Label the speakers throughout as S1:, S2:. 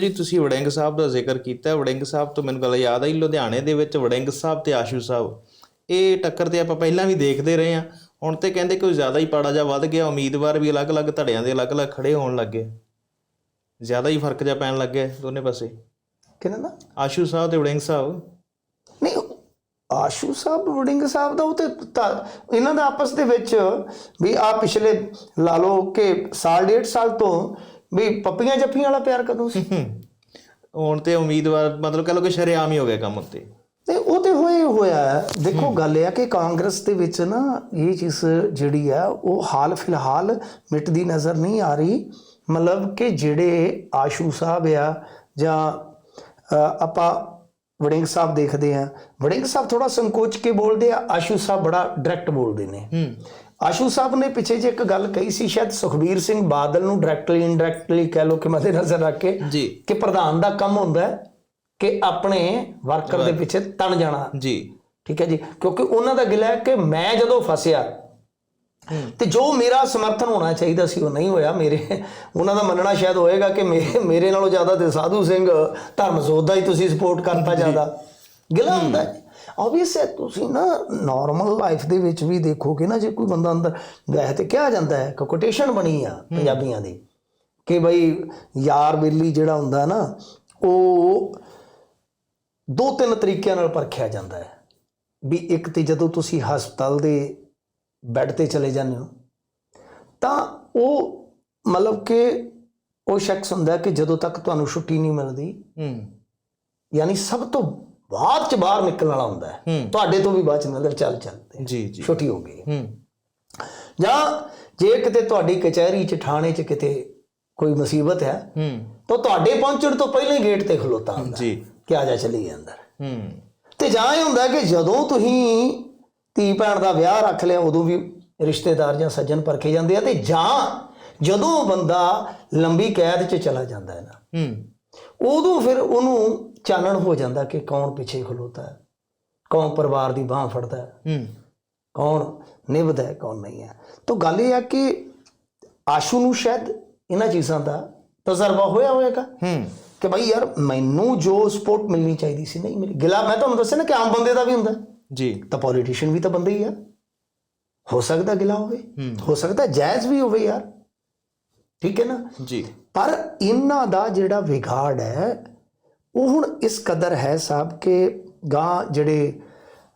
S1: ਜੀ ਤੁਸੀਂ ਵੜਿੰਗ ਸਾਹਿਬ ਦਾ ਜ਼ਿਕਰ ਕੀਤਾ ਵੜਿੰਗ ਸਾਹਿਬ ਤੋਂ ਮੈਨੂੰ ਗੱਲ ਯਾਦ ਆਈ ਲੁਧਿਆਣੇ ਦੇ ਵਿੱਚ ਵੜਿੰਗ ਸਾਹਿਬ ਤੇ ਆਸ਼ੂ ਸਾਹਿਬ। ਇਹ ਟੱਕਰ ਤੇ ਆਪਾਂ ਪਹਿਲਾਂ ਵੀ ਦੇਖਦੇ ਰਹੇ ਹਾਂ। ਹੁਣ ਤੇ ਕਹਿੰਦੇ ਕੋਈ ਜ਼ਿਆਦਾ ਹੀ ਪਾੜਾ ਜਾ ਵੱਧ ਗਿਆ ਉਮੀਦਵਾਰ ਵੀ ਅਲੱਗ-ਅਲੱਗ ਧੜਿਆਂ ਦੇ ਅਲੱਗ-ਅਲੱਗ ਖੜੇ ਹੋਣ ਲੱਗੇ ਜ਼ਿਆਦਾ ਹੀ ਫ਼ਰਕ ਜਾ ਪੈਣ ਲੱਗਿਆ ਦੋਨੇ ਪਾਸੇ।
S2: ਕਿਹਨਾਂ ਦਾ?
S1: ਆਸ਼ੂ ਸਾਹਿਬ ਤੇ ਵੜਿੰਗ ਸਾਹਿਬ।
S2: ਨਹੀਂ ਆਸ਼ੂ ਸਾਹਿਬ ਵੜਿੰਗ ਸਾਹਿਬ ਦਾ ਉਹ ਤੇ ਇਹਨਾਂ ਦਾ ਆਪਸ ਦੇ ਵਿੱਚ ਵੀ ਆ ਪਿਛਲੇ ਲਾ ਲਓ ਕਿ ਸਾਲ ਡੇਢ ਸਾਲ ਤੋਂ ਵੀ ਪੱਪੀਆਂ ਜੱਫੀਆਂ ਵਾਲਾ ਪਿਆਰ ਕਦੋਂ ਸੀ?
S1: ਹੁਣ ਤੇ ਉਮੀਦਵਾਰ ਮਤਲਬ ਕਹ ਲਓ ਕਿ ਸ਼ਰੇਆਮ ਹੀ ਹੋ ਗਿਆ ਕੰਮ ਉੱਤੇ।
S2: ਤੇ ਉਹ ਤੇ ਹੋਏ ਹੋਇਆ। ਦੇਖੋ ਗੱਲ ਇਹ ਆ ਕਿ ਕਾਂਗਰਸ ਦੇ ਵਿੱਚ ਨਾ ਇਹ ਚੀਜ਼ ਜਿਹੜੀ ਆ ਉਹ ਹਾਲ ਫਿਲਹਾਲ ਮਿਟਦੀ ਨਜ਼ਰ ਨਹੀਂ ਆ ਰਹੀ। ਮਤਲਬ ਕਿ ਜਿਹੜੇ ਆਸ਼ੂ ਸਾਹਿਬ ਆ ਜਾਂ ਆਪਾਂ ਵੜਿੰਗ ਸਾਹਿਬ ਦੇਖਦੇ ਆ। ਵੜਿੰਗ ਸਾਹਿਬ ਥੋੜਾ ਸੰਕੋਚ ਕੇ ਬੋਲਦੇ ਆ ਆਸ਼ੂ ਸਾਹਿਬ ਬੜਾ ਡਾਇਰੈਕਟ ਬੋਲਦੇ ਨੇ।
S1: ਹੂੰ।
S2: ਆਸ਼ੂ ਸਾਹਿਬ ਨੇ ਪਿੱਛੇ ਜੇ ਇੱਕ ਗੱਲ ਕਹੀ ਸੀ ਸ਼ਾਇਦ ਸੁਖਬੀਰ ਸਿੰਘ ਬਾਦਲ ਨੂੰ ਡਾਇਰੈਕਟਲੀ ਇਨਡਾਇਰੈਕਟਲੀ ਕਹਿ ਲੋ ਕਿ ਮੱਦੇ ਨਜ਼ਰ ਰੱਖ ਕੇ
S1: ਜੀ।
S2: ਕਿ ਪ੍ਰਧਾਨ ਦਾ ਕੰਮ ਹੁੰਦਾ ਹੈ ਕਿ ਆਪਣੇ ਵਰਕਰ ਦੇ ਪਿੱਛੇ ਤਣ ਜਾਣਾ।
S1: ਜੀ।
S2: ਠੀਕ ਹੈ ਜੀ ਕਿਉਂਕਿ ਉਹਨਾਂ ਦਾ ਗਿਲਾ ਹੈ ਕਿ ਮੈਂ ਜਦੋਂ ਫਸਿਆ ਤੇ ਜੋ ਮੇਰਾ ਸਮਰਥਨ ਹੋਣਾ ਚਾਹੀਦਾ ਸੀ ਉਹ ਨਹੀਂ ਹੋਇਆ ਮੇਰੇ। ਉਹਨਾਂ ਦਾ ਮੰਨਣਾ ਸ਼ਾਇਦ ਹੋਏਗਾ ਕਿ ਮੇਰੇ ਮੇਰੇ ਨਾਲੋਂ ਜ਼ਿਆਦਾ ਤੇ ਸਾਧੂ ਸਿੰਘ ਧਰਮਸੋਤ ਦਾ ਹੀ ਤੁਸੀਂ ਸਪੋਰਟ ਕਰਤਾ ਜ਼ਿਆਦਾ। ਗਿਲਾ ਹੁੰਦਾ ਹੈ। ਆਬਵੀਅਸ ਹੈ ਤੁਸੀਂ ਨਾ ਨਾਰਮਲ ਲਾਈਫ ਦੇ ਵਿੱਚ ਵੀ ਦੇਖੋਗੇ ਨਾ ਜੇ ਕੋਈ ਬੰਦਾ ਅੰਦਰ ਵੈਸੇ ਤੇ ਕਿਹਾ ਜਾਂਦਾ ਹੈ ਕਿ ਕੋਟੇਸ਼ਨ ਬਣੀ ਆ ਪੰਜਾਬੀਆਂ ਦੀ ਕਿ ਬਈ ਯਾਰ ਬੇਲੀ ਜਿਹੜਾ ਹੁੰਦਾ ਨਾ ਉਹ ਦੋ ਤਿੰਨ ਤਰੀਕਿਆਂ ਨਾਲ ਪਰਖਿਆ ਜਾਂਦਾ ਹੈ। ਵੀ ਇੱਕ ਤੇ ਜਦੋਂ ਤੁਸੀਂ ਹਸਪਤਾਲ ਦੇ ਬੈੱਡ ਤੇ ਚਲੇ ਜਾਂਦੇ ਹੋ ਤਾਂ ਉਹ ਮਤਲਬ ਕਿ ਉਹ ਸ਼ਖਸ ਹੁੰਦਾ ਕਿ ਜਦੋਂ ਤੱਕ ਤੁਹਾਨੂੰ ਛੁੱਟੀ ਨਹੀਂ ਮਿਲਦੀ
S1: ਹੂੰ।
S2: ਯਾਨੀ ਸਭ ਤੋਂ ਬਾਅਦ ਚ ਬਾਹਰ ਨਿਕਲਣ ਵਾਲਾ ਹੁੰਦਾ ਹੈ। ਤੁਹਾਡੇ ਤੋਂ ਵੀ ਬਾਅਦ ਚ ਨਜ਼ਰ ਚੱਲ ਚੱਲਦੇ
S1: ਜੀ ਜੀ।
S2: ਛੁੱਟੀ ਹੋ ਗਈ
S1: ਹੂੰ।
S2: ਜਾਂ ਜੇ ਕਿਤੇ ਤੁਹਾਡੀ ਕਚਹਿਰੀ ਚ ਥਾਣੇ ਚ ਕਿਤੇ ਕੋਈ ਮੁਸੀਬਤ ਹੈ
S1: ਹੂੰ।
S2: ਤਾਂ ਤੁਹਾਡੇ ਪਹੁੰਚਣ ਤੋਂ ਪਹਿਲਾਂ ਹੀ ਗੇਟ ਤੇ ਖਲੋਤਾ ਹੁੰਦਾ
S1: ਜੀ।
S2: ਕਿ ਆ ਜਾ ਚੱਲੀਏ ਅੰਦਰ।
S1: ਹੂੰ।
S2: ਤੇ ਜਾਂ ਇਹ ਹੁੰਦਾ ਕਿ ਜਦੋਂ ਤੁਸੀਂ ਧੀ ਭੈਣ ਦਾ ਵਿਆਹ ਰੱਖ ਲਿਆ ਉਦੋਂ ਵੀ ਰਿਸ਼ਤੇਦਾਰ ਜਾਂ ਸੱਜਣ ਪਰਖੇ ਜਾਂਦੇ ਆ ਤੇ ਜਾਂ ਜਦੋਂ ਬੰਦਾ ਲੰਬੀ ਕੈਦ 'ਚ ਚਲਾ ਜਾਂਦਾ ਹੈ ਨਾ
S1: ਹੂੰ।
S2: ਉਦੋਂ ਫਿਰ ਉਹਨੂੰ ਚਾਨਣ ਹੋ ਜਾਂਦਾ ਕਿ ਕੌਣ ਪਿੱਛੇ ਖਲੋਤਾ ਹੈ? ਕੌਣ ਪਰਿਵਾਰ ਦੀ ਬਾਹ ਫੜਦਾ ਹੈ?
S1: ਹੂੰ।
S2: ਕੌਣ ਨਿਭਦਾ ਹੈ ਕੌਣ ਨਹੀਂ ਹੈ? ਤਾਂ ਗੱਲ ਇਹ ਆ ਕਿ ਆਸ਼ੂ ਨੂੰ ਸ਼ਾਇਦ ਇਹਨਾਂ ਚੀਜ਼ਾਂ ਦਾ ਤਜਰਬਾ ਹੋਇਆ ਹੋਵੇਗਾ
S1: ਹੂੰ।
S2: ਕਿ ਭਾਈ ਯਾਰ ਮੈਨੂੰ ਜੋ ਸਪੋਰਟ ਮਿਲਣੀ ਚਾਹੀਦੀ ਸੀ ਨਹੀਂ ਮਿਲੀ। ਗਿਲਾ ਮੈਂ ਤੁਹਾਨੂੰ ਦੱਸਿਆ ਨਾ ਕਿ ਆਮ ਬੰਦੇ ਦਾ ਵੀ ਹੁੰਦਾ।
S1: ਜੀ।
S2: ਤਾਂ ਪੋਲੀਟੀਸ਼ੀਅਨ ਵੀ ਤਾਂ ਬੰਦਾ ਹੀ ਆ। ਹੋ ਸਕਦਾ ਗਿਲਾ ਹੋਵੇ।
S1: ਹੂੰ।
S2: ਹੋ ਸਕਦਾ ਜਾਇਜ਼ ਵੀ ਹੋਵੇ ਯਾਰ। ਠੀਕ ਹੈ ਨਾ?
S1: ਜੀ।
S2: ਪਰ ਇਹਨਾਂ ਦਾ ਜਿਹੜਾ ਵਿਗਾੜ ਹੈ ਉਹ ਹੁਣ ਇਸ ਕਦਰ ਹੈ ਸਾਹਿਬ ਕਿ ਗਾਂ ਜਿਹੜੇ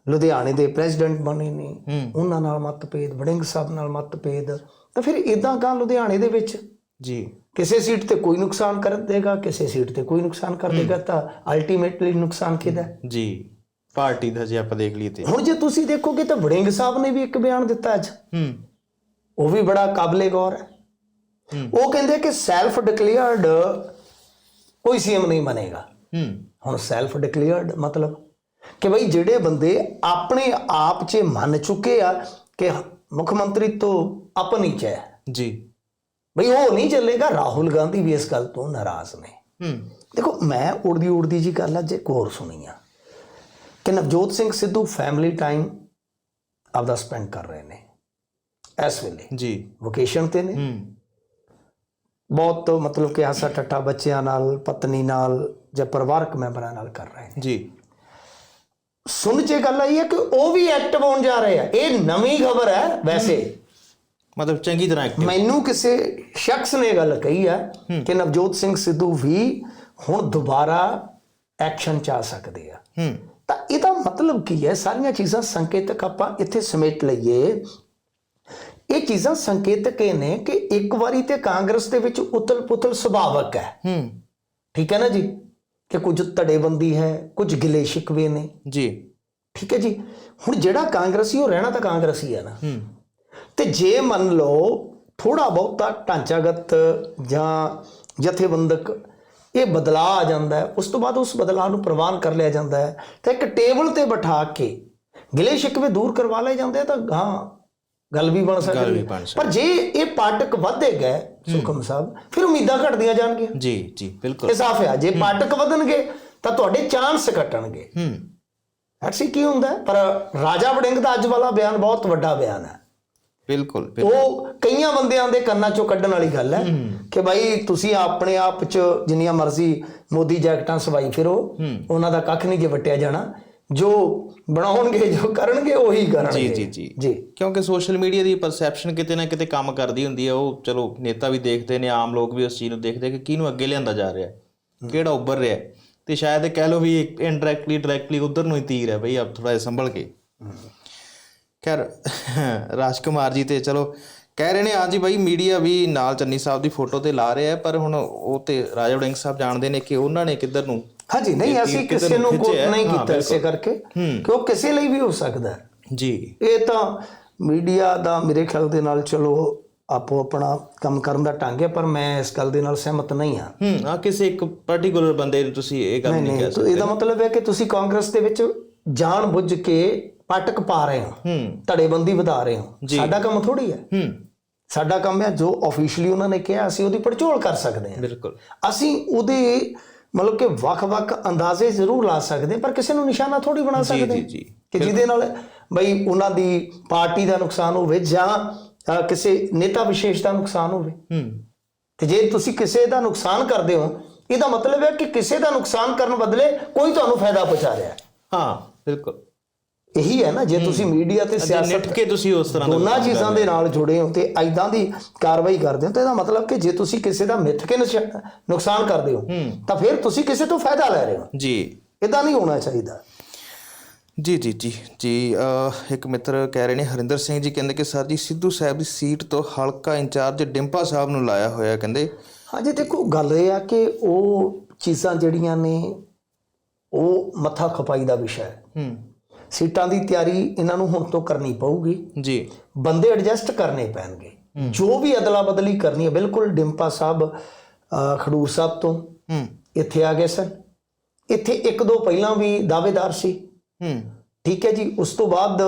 S2: ਲੁਧਿਆਣੇ ਦੇ ਪ੍ਰੈਜ਼ੀਡੈਂਟ ਬਣੇ ਨੇ ਉਹਨਾਂ ਨਾਲ ਮਤਭੇਦ ਵੜਿੰਗ ਸਾਹਿਬ ਨਾਲ ਮਤਭੇਦ ਤਾਂ ਫਿਰ ਇਦਾਂ ਗਾਂ ਲੁਧਿਆਣੇ ਦੇ ਵਿੱਚ?
S1: ਜੀ।
S2: ਕਿਸੇ ਸੀਟ ਤੇ ਕੋਈ ਨੁਕਸਾਨ ਕਰ ਦੇਗਾ ਕਿਸੇ ਸੀਟ ਤੇ ਕੋਈ ਨੁਕਸਾਨ ਕਰ ਦੇਗਾ ਤਾਂ ਅਲਟੀਮੇਟਲੀ ਨੁਕਸਾਨ ਕਿਹਦਾ?
S1: ਜੀ। ਪਾਰਟੀ ਦਾ ਜੇ ਆਪਾਂ ਦੇਖ ਲਈਏ ਤੇ।
S2: ਹੁਣ ਜੇ ਤੁਸੀਂ ਦੇਖੋਗੇ ਤਾਂ ਵੜਿੰਗ ਸਾਹਿਬ ਨੇ ਵੀ ਇੱਕ ਬਿਆਨ ਦਿੱਤਾ ਅੱਜ।
S1: ਹੂੰ।
S2: ਉਹ ਵੀ ਬੜਾ ਕਾਬਲੇ ਗੌਰ ਹੂੰ। ਉਹ ਕਹਿੰਦੇ ਕਿ ਸੈਲਫ ਡਿਕਲੇਅਰਡ ਕੋਈ ਸੀਐਮ ਨਹੀਂ ਬਣੇਗਾ। ਹੁਣ ਸੈਲਫ ਡਿਕਲੇਅਰਡ ਮਤਲਬ ਕਿ ਬਈ ਜਿਹੜੇ ਬੰਦੇ ਆਪਣੇ ਆਪ 'ਚ ਮੰਨ ਚੁੱਕੇ ਆ ਕਿ ਮੁੱਖ ਮੰਤਰੀ ਤੋਂ ਆਪਣੀ ਚ ਹੈ।
S1: ਜੀ।
S2: ਬਈ ਉਹ ਨਹੀਂ ਚੱਲੇਗਾ ਰਾਹੁਲ ਗਾਂਧੀ ਵੀ ਇਸ ਗੱਲ ਤੋਂ ਨਾਰਾਜ਼ ਨੇ।
S1: ਹੂੰ।
S2: ਦੇਖੋ ਮੈਂ ਉੜਦੀ ਉੜਦੀ ਜੀ ਗੱਲ ਅੱਜ ਇੱਕ ਹੋਰ ਸੁਣੀ ਆ ਕਿ ਨਵਜੋਤ ਸਿੰਘ ਸਿੱਧੂ ਫੈਮਿਲੀ ਟਾਈਮ ਆਪਦਾ ਸਪੈਂਡ ਕਰ ਰਹੇ ਨੇ। ਇਸ ਵੇਲੇ
S1: ਜੀ।
S2: ਵੋਕੇਸ਼ਨ ਤੇ ਨੇ।
S1: ਹੂੰ।
S2: ਬਹੁਤ ਮਤਲਬ ਕਿ ਹਾਸਾ ਟੱਟਾ ਬੱਚਿਆਂ ਨਾਲ ਪਤਨੀ ਨਾਲ ਜਾਂ ਪਰਿਵਾਰਕ ਮੈਂਬਰਾਂ ਨਾਲ ਕਰ ਰਹੇ ਨੇ।
S1: ਜੀ।
S2: ਸੁਣ ਚ ਗੱਲ ਆਈ ਹੈ ਕਿ ਉਹ ਵੀ ਐਕਟਿਵ ਹੋਣ ਜਾ ਰਹੇ ਆ। ਇਹ ਨਵੀਂ ਖਬਰ ਹੈ ਵੈਸੇ।
S1: ਮਤਲਬ ਚੰਗੀ ਤਰ੍ਹਾਂ ਐਕਟਿਵ
S2: ਮੈਨੂੰ ਕਿਸੇ ਸ਼ਖਸ ਨੇ ਗੱਲ ਕਹੀ ਹੈ ਕਿ ਨਵਜੋਤ ਸਿੰਘ ਸਿੱਧੂ ਵੀ ਹੁਣ ਦੁਬਾਰਾ ਐਕਸ਼ਨ ਚ ਆ ਸਕਦੇ ਆ। ਤਾਂ ਇਹਦਾ ਮਤਲਬ ਕੀ ਹੈ? ਸਾਰੀਆਂ ਚੀਜ਼ਾਂ ਸੰਕੇਤਕ ਆਪਾਂ ਇੱਥੇ ਸਮੇਟ ਲਈਏ। ਇਹ ਚੀਜ਼ਾਂ ਸੰਕੇਤਕ ਇਹ ਨੇ ਕਿ ਇੱਕ ਵਾਰੀ ਤੇ ਕਾਂਗਰਸ ਦੇ ਵਿੱਚ ਉਤਲ ਪੁਤਲ ਸੁਭਾਵਕ ਹੈ।
S1: ਹੂੰ।
S2: ਠੀਕ ਹੈ ਨਾ ਜੀ? ਕਿ ਕੁਝ ਧੜੇਬੰਦੀ ਹੈ ਕੁਝ ਗਿਲੇ ਸ਼ਿਕਵੇ ਨੇ।
S1: ਜੀ।
S2: ਠੀਕ ਹੈ ਜੀ? ਹੁਣ ਜਿਹੜਾ ਕਾਂਗਰਸੀ ਉਹ ਰਹਿਣਾ ਤਾਂ ਕਾਂਗਰਸੀ ਹੈ ਨਾ।
S1: ਹੂੰ।
S2: ਤੇ ਜੇ ਮੰਨ ਲਓ ਥੋੜਾ ਬਹੁਤਾ ਢਾਂਚਾਗਤ ਜਾਂ ਜਥੇਬੰਦਕ ਇਹ ਬਦਲਾਅ ਆ ਜਾਂਦਾ ਹੈ ਉਸ ਤੋਂ ਬਾਅਦ ਉਸ ਬਦਲਾਅ ਨੂੰ ਪ੍ਰਵਾਨ ਕਰ ਲਿਆ ਜਾਂਦਾ ਹੈ ਤਾਂ ਇੱਕ ਟੇਬਲ ਤੇ ਬਿਠਾ ਕੇ ਗਿਲੇ ਸ਼ਿਕਵੇ ਦੂਰ ਕਰਵਾ ਲਏ ਜਾਂਦੇ ਤਾਂ ਹਾਂ ਗੱਲ ਵੀ ਬਣ ਸਕਦੀ ਹੈ। ਪਰ ਜੇ ਇਹ ਪਾਟਕ ਵਧੇ ਗਏ ਸੁਖਮ ਸਾਹਿਬ ਫਿਰ ਉਮੀਦਾਂ ਘਟਦੀਆਂ ਜਾਣਗੀਆਂ।
S1: ਜੀ ਜੀ ਬਿਲਕੁਲ।
S2: ਇਹ ਸਾਫ਼ ਹੈ। ਜੇ ਪਾਟਕ ਵਧਣਗੇ ਤਾਂ ਤੁਹਾਡੇ ਚਾਂਸ ਘਟਣਗੇ।
S1: ਹੂੰ।
S2: ਐਸੀ ਕੀ ਹੁੰਦਾ? ਪਰ ਰਾਜਾ ਵੜਿੰਗ ਦਾ ਅੱਜ ਵਾਲਾ ਬਿਆਨ ਬਹੁਤ ਵੱਡਾ ਬਿਆਨ ਹੈ।
S1: ਬਿਲਕੁਲ ਬਿਲਕੁਲ।
S2: ਉਹ ਕਈਆਂ ਬੰਦਿਆਂ ਦੇ ਕੰਨਾਂ ਚੋਂ ਕੱਢਣ ਵਾਲੀ ਗੱਲ ਹੈ ਕਿ ਭਾਈ ਤੁਸੀਂ ਆਪਣੇ ਆਪ ਚ ਜਿੰਨੀਆਂ ਮਰਜ਼ੀ ਮੋਦੀ ਜੈਕਟਾਂ ਸਵਾਈ ਫਿਰੋ। ਉਹਨਾਂ ਦਾ ਕੱਖ ਨਹੀਂ ਜੇ ਵਟਿਆ ਜਾਣਾ। ਜੋ ਬਣਾਉਣਗੇ ਜੋ ਕਰਨਗੇ ਉਹੀ ਕਰਨਗੇ।
S1: ਜੀ ਜੀ ਜੀ।
S2: ਜੀ।
S1: ਕਿਉਂਕਿ ਸੋਸ਼ਲ ਮੀਡੀਆ ਦੀ ਪਰਸੈਪਸ਼ਨ ਕਿਤੇ ਨਾ ਕਿਤੇ ਕੰਮ ਕਰਦੀ ਹੁੰਦੀ ਹੈ ਉਹ ਚਲੋ ਨੇਤਾ ਵੀ ਦੇਖਦੇ ਨੇ ਆਮ ਲੋਕ ਵੀ ਉਸ ਚੀਜ਼ ਨੂੰ ਦੇਖਦੇ ਕਿ ਕਿਹਨੂੰ ਅੱਗੇ ਲਿਆਂਦਾ ਜਾ ਰਿਹਾ ਹੈ। ਕਿਹੜਾ ਉੱਭਰ ਰਿਹਾ। ਤੇ ਸ਼ਾਇਦ ਇਹ ਕਹਿ ਲਓ ਵੀ ਇਨਡਾਇਰੈਕਟਲੀ ਡਾਇਰੈਕਟਲੀ ਉਧਰ ਨੂੰ ਹੀ ਤੀਰ ਹੈ ਬਈ ਆਪ ਥੋੜਾ ਜਿਹਾ ਸੰਭਲ ਕੇ। ਖੈਰ ਰਾਜਕੁਮਾਰ ਜੀ ਤੇ ਚਲੋ ਕਹਿ ਰਹੇ ਨੇ ਆ ਜੀ ਬਈ ਮੀਡੀਆ ਵੀ ਨਾਲ ਚੰਨੀ ਸਾਹਿਬ ਦੀ ਫੋਟੋ ਤੇ ਲਾ ਰਿਹਾ ਪਰ ਹੁਣ ਉਹ ਤੇ ਰਾਜਾ ਵੜਿੰਗ ਸਾਹਿਬ ਜਾਣਦੇ ਨੇ ਕਿ ਉਹਨਾਂ ਨੇ ਕਿੱਧਰ ਨੂੰ
S2: ਹਾਂਜੀ ਨਹੀਂ ਅਸੀਂ ਕਿਸੇ ਨੂੰ ਕੋਟ। ਨਹੀਂ ਕੀਤਾ ਇਸੇ ਕਰਕੇ ਕਿ ਉਹ ਕਿਸੇ ਲਈ ਵੀ ਹੋ ਸਕਦਾ ਹੈ।
S1: ਜੀ।
S2: ਇਹ ਤਾਂ ਮੀਡੀਆ ਦਾ ਮੇਰੇ ਖਿਆਲ ਦੇ ਨਾਲ ਚਲੋ ਆਪੋ ਆਪਣਾ ਕੰਮ ਕਰਨ ਦਾ ਢੰਗ ਹੈ ਪਰ ਮੈਂ ਇਸ ਗੱਲ ਦੇ ਨਾਲ ਸਹਿਮਤ ਨਹੀਂ ਹਾਂ।
S1: ਹੂੰ ਆ ਕਿਸੇ ਇੱਕ ਪਾਰਟਿਕੂਲਰ ਬੰਦੇ ਨੂੰ ਤੁਸੀਂ ਇਹ ਗੱਲ ਨਹੀਂ ਕਹਿ
S2: ਨਹੀਂ ਤਾਂ ਇਹਦਾ ਮਤਲਬ ਹੈ ਕਿ ਤੁਸੀਂ ਕਾਂਗਰਸ ਦੇ ਵਿੱਚ ਜਾਣ ਬੁੱਝ ਕੇ ਪਟਕ ਪਾ ਰਹੇ ਹੋ
S1: ਹੂੰ।
S2: ਧੜੇਬੰਦੀ ਵਧਾ ਰਹੇ ਹੋ। ਸਾਡਾ ਕੰਮ ਥੋੜੀ ਹੈ।
S1: ਹੂੰ।
S2: ਸਾਡਾ ਕੰਮ ਹੈ ਜੋ ਆਫੀਸ਼ੀਅਲੀ ਉਹਨਾਂ ਨੇ ਕਿਹਾ ਅਸੀਂ ਉਹਦੀ ਪੜਚੋਲ ਕਰ ਸਕਦੇ ਹਾਂ।
S1: ਬਿਲਕੁਲ।
S2: ਅਸੀਂ ਉਹਦੇ ਮਤਲਬ ਕਿ ਵੱਖ-ਵੱਖ ਅੰਦਾਜ਼ੇ ਜ਼ਰੂਰ ਲਾ ਸਕਦੇ ਪਰ ਕਿਸੇ ਨੂੰ ਨਿਸ਼ਾਨਾ ਥੋੜੀ ਬਣਾ ਸਕਦੇ।
S1: ਜੀ।
S2: ਕਿ ਜਿਹਦੇ ਨਾਲ ਬਈ ਉਹਨਾਂ ਦੀ ਪਾਰਟੀ ਦਾ ਨੁਕਸਾਨ ਹੋਵੇ ਜਾਂ ਕਿਸੇ ਨੇਤਾ ਵਿਸ਼ੇਸ਼ ਦਾ ਨੁਕਸਾਨ ਹੋਵੇ।
S1: ਹੂੰ।
S2: ਤੇ ਜੇ ਤੁਸੀਂ ਕਿਸੇ ਦਾ ਨੁਕਸਾਨ ਕਰਦੇ ਹੋ ਇਹਦਾ ਮਤਲਬ ਹੈ ਕਿ ਕਿਸੇ ਦਾ ਨੁਕਸਾਨ ਕਰਨ ਬਦਲੇ ਕੋਈ ਤੁਹਾਨੂੰ ਫਾਇਦਾ ਪਹੁੰਚਾ ਰਿਹਾ ਹੈ।
S1: ਹਾਂ ਬਿਲਕੁਲ।
S2: ਇਹੀ ਹੈ ਨਾ ਜੇ ਤੁਸੀਂ ਮੀਡੀਆ ਤੇ ਸਿਆਸਤ
S1: ਕੇ ਤੁਸੀਂ ਉਸ ਤਰ੍ਹਾਂ
S2: ਦੋਨਾਂ ਚੀਜ਼ਾਂ ਦੇ ਨਾਲ ਜੁੜੇ ਹੋ ਤੇ ਐਦਾਂ ਦੀ ਕਾਰਵਾਈ ਕਰਦੇ ਹੋ ਤਾਂ ਇਹਦਾ ਮਤਲਬ ਕਿ ਜੇ ਤੁਸੀਂ ਕਿਸੇ ਦਾ ਮਿੱਥ ਕੇ ਨੁਕਸਾਨ ਕਰਦੇ ਹੋ ਤਾਂ ਫਿਰ ਤੁਸੀਂ ਕਿਸੇ ਤੋਂ ਫਾਇਦਾ ਲੈ ਰਹੇ ਹੋ।
S1: ਜੀ।
S2: ਇਦਾਂ ਨਹੀਂ ਹੋਣਾ ਚਾਹੀਦਾ।
S1: ਜੀ ਜੀ ਜੀ ਜੀ ਇੱਕ ਮਿੱਤਰ ਕਹਿ ਰਹੇ ਨੇ ਹਰਿੰਦਰ ਸਿੰਘ ਜੀ ਕਹਿੰਦੇ ਕਿ ਸਰ ਜੀ ਸਿੱਧੂ ਸਾਹਿਬ ਦੀ ਸੀਟ ਤੋਂ ਹਲਕਾ ਇੰਚਾਰਜ ਡਿੰਪਾ ਸਾਹਿਬ ਨੂੰ ਲਾਇਆ ਹੋਇਆ ਕਹਿੰਦੇ।
S2: ਹਾਂਜੀ ਦੇਖੋ ਗੱਲ ਇਹ ਆ ਕਿ ਉਹ ਚੀਜ਼ਾਂ ਜਿਹੜੀਆਂ ਨੇ ਉਹ ਮੱਥਾ ਖਪਾਈ ਦਾ ਵਿਸ਼ਾ ਹੈ।
S1: ਹੂੰ।
S2: ਸੀਟਾਂ ਦੀ ਤਿਆਰੀ ਇਹਨਾਂ ਨੂੰ ਹੁਣ ਤੋਂ ਕਰਨੀ ਪਊਗੀ।
S1: ਜੀ।
S2: ਬੰਦੇ ਐਡਜਸਟ ਕਰਨੇ ਪੈਣਗੇ। ਜੋ ਵੀ ਅਦਲਾ ਬਦਲੀ ਕਰਨੀ ਹੈ ਬਿਲਕੁਲ ਡਿੰਪਾ ਸਾਹਿਬ ਖਡੂਰ ਸਾਹਿਬ ਤੋਂ। ਇੱਥੇ ਆ ਗਏ ਸਨ। ਇੱਥੇ ਇੱਕ ਦੋ ਪਹਿਲਾਂ ਵੀ ਦਾਅਵੇਦਾਰ ਸੀ।
S1: ਹੂੰ।
S2: ਠੀਕ ਹੈ ਜੀ ਉਸ ਤੋਂ ਬਾਅਦ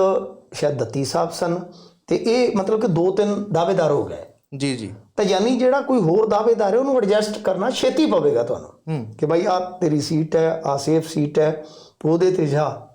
S2: ਸ਼ਾਇਦ ਦੱਤੀ ਸਾਹਿਬ ਸਨ। ਤੇ ਇਹ ਮਤਲਬ ਕਿ ਦੋ ਤਿੰਨ ਦਾਅਵੇਦਾਰ ਹੋ ਗਏ।
S1: ਜੀ ਜੀ।
S2: ਤਾਂ ਯਾਨੀ ਜਿਹੜਾ ਕੋਈ ਹੋਰ ਦਾਅਵੇਦਾਰ ਹੈ ਉਹਨੂੰ ਐਡਜਸਟ ਕਰਨਾ ਛੇਤੀ ਪਵੇਗਾ ਤੁਹਾਨੂੰ। ਕਿ ਭਾਈ ਆ ਤੇਰੀ ਸੀਟ ਹੈ ਆ ਸੇਫ ਸੀਟ ਹੈ ਉਹਦੇ ਤੇ ਜਾ।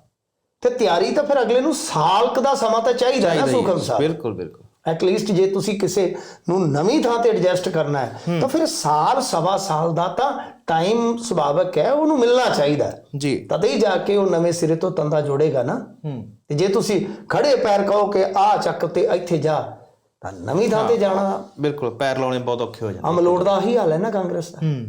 S2: ਤੇ ਤਿਆਰੀ ਤਾਂ ਫਿਰ ਅਗਲੇ ਨੂੰ ਸਾਲ ਕੁ ਦਾ ਸਮਾਂ ਤਾਂ ਚਾਹੀਦਾ ਹੈ ਨਾ ਸੁਖਮ ਸਾਹਿਬ।
S1: ਬਿਲਕੁਲ ਬਿਲਕੁਲ।
S2: ਐਟ ਲੀਸਟ ਜੇ ਤੁਸੀਂ ਕਿਸੇ ਨੂੰ ਨਵੀਂ ਥਾਂ ਤੇ ਐਡਜਸਟ ਕਰਨਾ ਹੈ ਤਾਂ ਫਿਰ ਸਾਲ ਸਵਾ ਸਾਲ ਦਾ ਤਾਂ ਟਾਈਮ ਸੁਭਾਵਕ ਹੈ ਉਹਨੂੰ ਮਿਲਣਾ ਚਾਹੀਦਾ ਹੈ।
S1: ਜੀ।
S2: ਤਦ ਹੀ ਜਾ ਕੇ ਉਹ ਨਵੇਂ ਸਿਰੇ ਤੋਂ ਤੰਦਾ ਜੋੜੇਗਾ ਨਾ।
S1: ਹੂੰ।
S2: ਤੇ ਜੇ ਤੁਸੀਂ ਖੜੇ ਪੈਰ ਕਹੋ ਕਿ ਆ ਚੱਕ ਤੇ ਇੱਥੇ ਜਾ ਤਾਂ ਨਵੀਂ ਥਾਂ ਤੇ ਜਾਣਾ।
S1: ਬਿਲਕੁਲ ਪੈਰ ਲਾਉਣੇ ਬਹੁਤ ਔਖੇ ਹੋ ਜਾਂਦੇ
S2: ਅਮਲੋੜ ਦਾ ਆਹੀ ਹਾਲ ਹੈ ਨਾ ਕਾਂਗਰਸ ਦਾ।
S1: ਹੂੰ।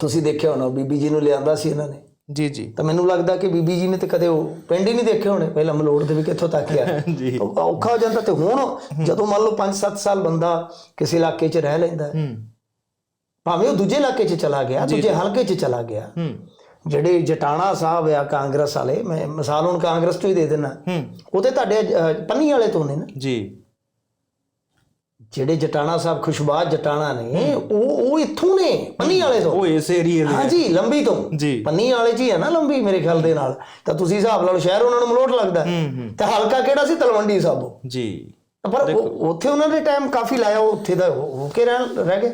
S2: ਤੁਸੀਂ ਦੇਖਿਆ ਹੋਣਾ ਬੀਬੀ ਜੀ ਨੂੰ ਲਿਆਂਦਾ ਸੀ ਇਹਨਾਂ ਨੇ।
S1: ਜੀ ਜੀ।
S2: ਤਾਂ ਮੈਨੂੰ ਲੱਗਦਾ ਕਿ ਬੀਬੀ ਜੀ ਨੇ ਤੇ ਕਦੇ ਉਹ ਪਿੰਡ ਹੀ ਨਹੀਂ ਦੇਖੇ ਹੋਣੇ ਪਹਿਲਾਂ ਮਲੋੜ ਦੇ ਵੀ ਕਿੱਥੋਂ ਤੱਕ ਆ।
S1: ਜੀ।
S2: ਔਖਾ ਹੋ ਜਾਂਦਾ ਤੇ ਹੁਣ ਜਦੋਂ ਮੰਨ ਲਓ 5-7 ਸਾਲ ਬੰਦਾ ਕਿਸੇ ਇਲਾਕੇ 'ਚ ਰਹਿ ਲੈਂਦਾ ਹੈ, ਭਾਵੇਂ ਉਹ ਦੂਜੇ ਇਲਾਕੇ 'ਚ ਚਲਾ ਗਿਆ ਦੂਜੇ ਹਲਕੇ 'ਚ ਚਲਾ ਗਿਆ।
S1: ਹੂੰ।
S2: ਜਿਹੜੇ ਜਟਾਣਾ ਸਾਹਿਬ ਆ ਕਾਂਗਰਸ ਵਾਲੇ ਮੈਂ ਮਿਸਾਲ ਹੁਣ ਕਾਂਗਰਸ ਤੋਂ ਹੀ ਦੇ ਦਿੰਦਾ।
S1: ਹੂੰ।
S2: ਉਹ ਤੇ ਤੁਹਾਡੇ ਪੰਨੀ ਵਾਲੇ ਤੋਂ ਨੇ ਨਾ।
S1: ਜੀ।
S2: ਜਿਹੜੇ ਜਟਾਣਾ ਸਾਹਿਬ ਖੁਸ਼ਬਾਜ਼ ਜਟਾਣਾ ਨੇ ਉਹ ਉਹ ਇੱਥੋਂ ਨੇ ਪੰਨੀ ਵਾਲੇ ਤੋਂ।
S1: ਉਹ ਇਸ ਏਰੀਏ ਦੇ
S2: ਹਾਂਜੀ ਲੰਬੀ ਤੋਂ। ਪੰਨੀ ਵਾਲੇ ਜੀ ਹੈ ਨਾ ਲੰਬੀ ਮੇਰੇ ਖਿਆਲ ਦੇ ਨਾਲ। ਤਾਂ ਤੁਸੀਂ ਹਿਸਾਬ ਲਾ ਲਓ ਸ਼ਹਿਰ ਉਹਨਾਂ ਨੂੰ ਮਲੋਟ ਲੱਗਦਾ ਤੇ ਹਲਕਾ ਕਿਹੜਾ ਸੀ? ਤਲਵੰਡੀ ਸਾਬੋ
S1: ਜੀ।
S2: ਪਰ ਉਹ- ਉੱਥੇ ਉਹਨਾਂ ਨੇ ਟਾਈਮ ਕਾਫੀ ਲਾਇਆ ਉਹ ਉੱਥੇ ਦਾ ਹੋ ਕੇ ਰਹਿ ਗਏ।